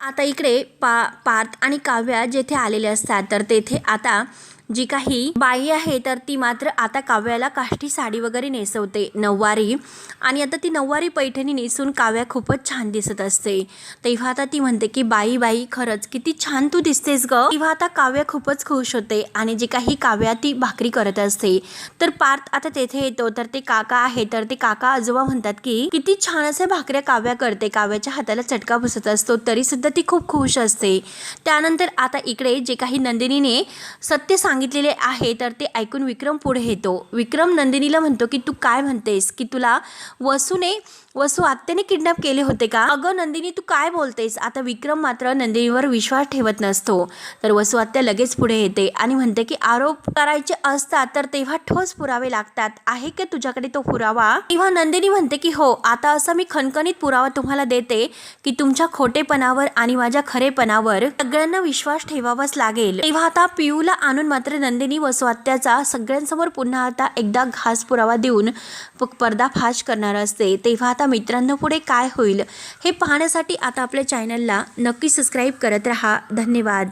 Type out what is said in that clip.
आता इकडे पा पार्थ आणि काव्या जेथे आलेले असतात तर तेथे आता जी काही बाई आहे तर ती मात्र आता काव्याला काष्टी साडी वगैरे नेसवते नऊवारी. आणि आता ती नऊवारी पैठणी नेसून काव्या खूपच छान दिसत असते. तेव्हा आता ती म्हणते की बाई बाई खरंच किती छान तू दिसतेस ग. तेव्हा आता काव्या खूपच खुश होते आणि जी काही काव्या ती भाकरी करत असते. तर पार्थ आता तेथे येतो तर ते काका आहे तर ते काका आजोबा म्हणतात की किती छान असे भाकऱ्या काव्या करते काव्याच्या हाताला चटका बसत असतो तरी सुद्धा ती खूप खुश असते. त्यानंतर आता इकडे जे काही नंदिनीने सत्य सांगितलेले आहे तर ते ऐकून विक्रम पुढे येतो. विक्रम नंदिनीला म्हणतो की तू काय म्हणतेस? की तुला वसूने वसू आत्याने किडनॅप केले होते का? अगं नंदिनी तू काय बोलतेस? आता विक्रम मात्र नंदिनीवर विश्वास ठेवत नसतो. तर वसू आत्या लगेच पुढे येते आणि म्हणते की आरोप करायचे असतात तर तेव्हा ठोस पुरावे लागतात. आहे का तुझ्याकडे तो पुरावा? तेव्हा नंदिनी म्हणते की हो आता असा मी खणखणीत पुरावा तुम्हाला देते की तुमच्या खोटेपणावर आणि माझ्या खरेपणावर सगळ्यांना विश्वास ठेवावाच लागेल. तेव्हा आता पियूला आणून मात्र नंदिनी व स्वात्याचा सगळ्यांसमोर पुन्हा आता एकदा घास पुरावा देऊन प- पर्दाफाश करणार असते. तेव्हा आता मित्रांनो पुढे काय होईल हे पाहण्यासाठी आता आपल्या चॅनलला नक्की सबस्क्राईब करत राहा. धन्यवाद.